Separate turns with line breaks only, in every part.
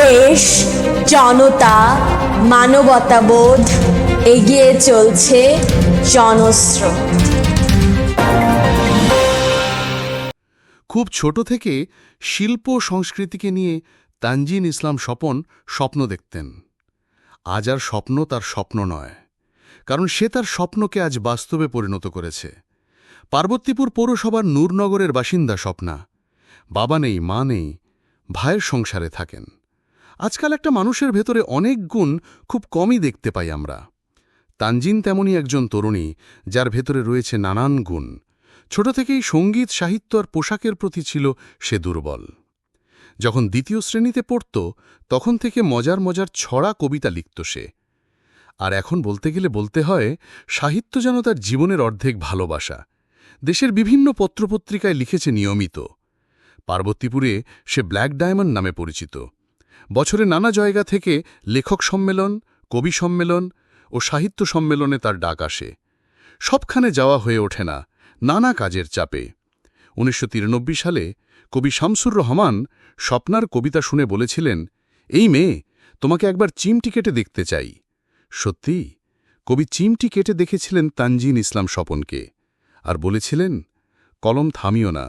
দেশ, জনতা মানবতাবোধ এগিয়ে চলছে জনস্রোত।
খুব ছোট থেকে শিল্প সংস্কৃতিকে নিয়ে তানজিন ইসলাম স্বপন স্বপ্ন দেখতেন। আজ আর স্বপ্ন তার স্বপ্ন নয়, কারণ সে তার স্বপ্নকে আজ বাস্তবে পরিণত করেছে। পার্বতীপুর পৌরসভার নূরনগরের বাসিন্দা স্বপ্না, বাবা নেই, মা নেই, ভাইয়ের সংসারে থাকেন। আজকাল একটা মানুষের ভেতরে অনেক গুণ খুব কমই দেখতে পাই আমরা। তানজিন তেমনই একজন তরুণী, যার ভেতরে রয়েছে নানান গুণ। ছোট থেকেই সংগীত, সাহিত্য আর পোশাকের প্রতি ছিল সে দুর্বল। যখন দ্বিতীয় শ্রেণীতে পড়ত, তখন থেকে মজার মজার ছড়া কবিতা লিখত সে। আর এখন বলতে গেলে বলতে হয়, সাহিত্য যেন তার জীবনের অর্ধেক ভালোবাসা। দেশের বিভিন্ন পত্রপত্রিকায় লিখেছে নিয়মিত। পার্বতীপুরে সে ব্ল্যাক ডায়মন্ড নামে পরিচিত। বছরে নানা জায়গা থেকে লেখক সম্মেলন, কবি সম্মেলন ও সাহিত্য সম্মেলনে তার ডাক আসে। সবখানে যাওয়া হয়ে ওঠে না, নানা কাজের চাপে। উনিশশো সালে কবি শামসুর রহমান স্বপ্নার কবিতা শুনে বলেছিলেন, এই মেয়ে, তোমাকে একবার চিমটি কেটে দেখতে চাই। সত্যি? কবি চিমটি কেটে দেখেছিলেন তানজিন ইসলাম স্বপনকে আর বলেছিলেন, কলম থামিও না,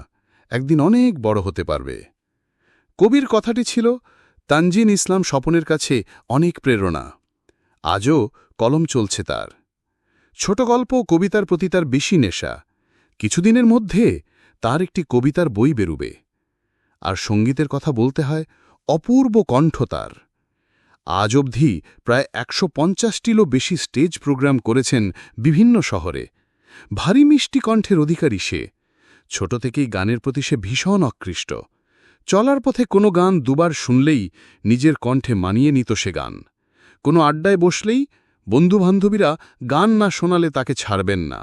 একদিন অনেক বড় হতে পারবে। কবির কথাটি ছিল তানজিন ইসলাম স্বপনের কাছে অনেক প্রেরণা। আজও কলম চলছে তার। ছোট গল্প কবিতার প্রতি তার বেশি নেশা। কিছুদিনের মধ্যে তার একটি কবিতার বই বেরুবে। আর সঙ্গীতের কথা বলতে হয় অপূর্ব কণ্ঠ তার। আজ অবধি প্রায় একশো পঞ্চাশটিরও বেশি স্টেজ প্রোগ্রাম করেছেন বিভিন্ন শহরে। ভারী মিষ্টি কণ্ঠের অধিকারী সে। ছোট থেকেই গানের প্রতি সে ভীষণ অকৃষ্ট চলার পথে কোনো গান দুবার শুনলেই নিজের কণ্ঠে মানিয়ে নিত সে গান। কোনো আড্ডায় বসলেই বন্ধুবান্ধবীরা গান না শোনালে তাকে ছাড়বেন না।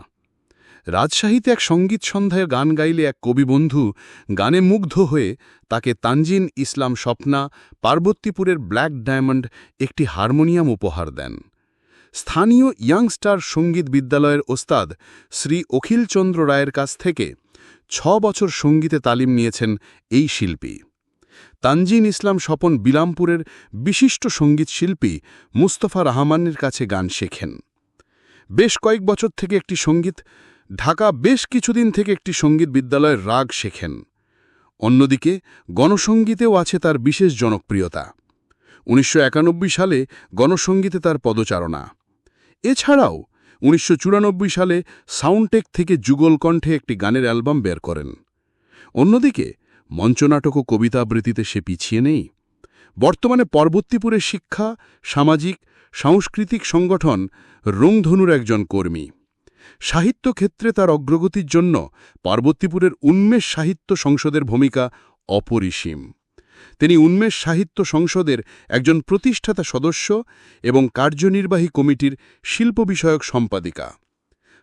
রাজশাহীতে এক সংগীত সন্ধ্যায় গান গাইলে এক কবি বন্ধু গানে মুগ্ধ হয়ে তাকে তানজিন ইসলাম স্বপ্না পার্বতীপুরের ব্ল্যাক ডায়মন্ড একটি হারমোনিয়াম উপহার দেন। স্থানীয় ইয়াংস্টার সংগীত বিদ্যালয়ের ওস্তাদ শ্রী অখিলচন্দ্র রায়ের কাছ থেকে ছ বছর সঙ্গীতে তালিম নিয়েছেন এই শিল্পী। তানজিন ইসলাম স্বপন বিলামপুরের বিশিষ্ট সংগীত শিল্পী মুস্তফা রহমানের কাছে গান শেখেন। বেশ কয়েক বছর থেকে একটি সংগীত, ঢাকা বেশ কিছুদিন থেকে একটি সংগীত বিদ্যালয়ের রাগ শেখেন। অন্যদিকে গণসঙ্গীতেও আছে তার বিশেষ জনপ্রিয়তা। উনিশশো একানব্বই সালে গণসঙ্গীতে তার পদচারণা। এছাড়াও উনিশশো চুরানব্বই সালে সাউন্ডটেক থেকে যুগল কণ্ঠে একটি গানের অ্যালবাম বের করেন। অন্যদিকে, মঞ্চনাটক ও কবিতা আবৃত্তিতে সে পিছিয়ে নেই। বর্তমানে পর্বতীপুরের শিক্ষা, সামাজিক, সাংস্কৃতিক সংগঠন রংধনুর একজন কর্মী। সাহিত্য ক্ষেত্রে তার অগ্রগতির জন্য পার্বতীপুরের উন্মেষ সাহিত্য সংসদের ভূমিকা অপরিসীম। তিনি উন্মেষ সাহিত্য সংসদের একজন প্রতিষ্ঠাতা সদস্য এবং কার্যনির্বাহী কমিটির শিল্প বিষয়ক সম্পাদিকা।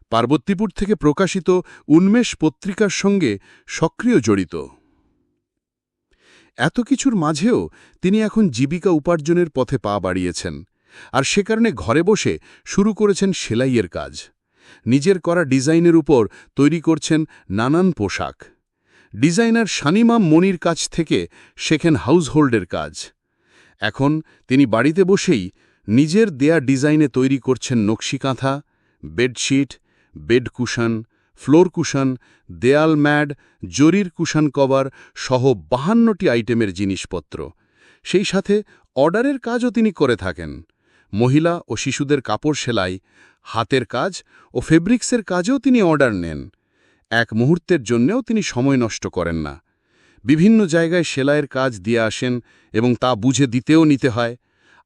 পার্বতীপুর থেকে প্রকাশিত উন্মেষ পত্রিকার সঙ্গে সক্রিয় জড়িত। এত কিছুর মাঝেও তিনি এখন জীবিকা উপার্জনের পথে পা বাড়িয়েছেন আর সে কারণে ঘরে বসে শুরু করেছেন সেলাইয়ের কাজ। নিজের করা ডিজাইনের উপর তৈরি করছেন নানান পোশাক। ডিজাইনার শানিমাম মনির কাছ থেকে শেখেন হাউসহোল্ডের কাজ। এখন তিনি বাড়িতে বসেই নিজের দেয়া ডিজাইনে তৈরি করছেন Nakshi Kantha, bedsheet, bed cushion, floor cushion, দেয়াল ম্যাড জরির কুশন কভার সহ বাহান্নটি আইটেমের জিনিসপত্র। সেই সাথে অর্ডারের কাজও তিনি করে থাকেন। মহিলা ও শিশুদের কাপড় সেলাই, হাতের কাজ ও ফেব্রিক্সের কাজেও তিনি অর্ডার নেন। এক মুহূর্তের জন্যেও তিনি সময় নষ্ট করেন না। বিভিন্ন জায়গায় সেলাইয়ের কাজ দিয়ে আসেন এবং তা বুঝে দিতেও নিতে হয়।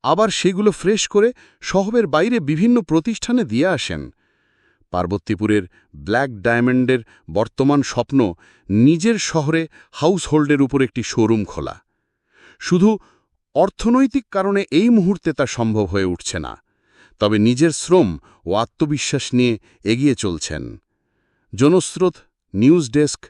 আবার সেগুলো ফ্রেশ করে শহরের বাইরে বিভিন্ন প্রতিষ্ঠানে দিয়ে আসেন। পার্বতীপুরের ব্ল্যাক ডায়মন্ডের বর্তমান স্বপ্ন নিজের শহরে হাউসহোল্ডের উপর একটি শোরুম খোলা। শুধু অর্থনৈতিক কারণে এই মুহূর্তে তা সম্ভব হয়ে উঠছে না, তবে নিজের শ্রম ও আত্মবিশ্বাস নিয়ে এগিয়ে চলছেন। জনস্রোত নিউজ ডেস্ক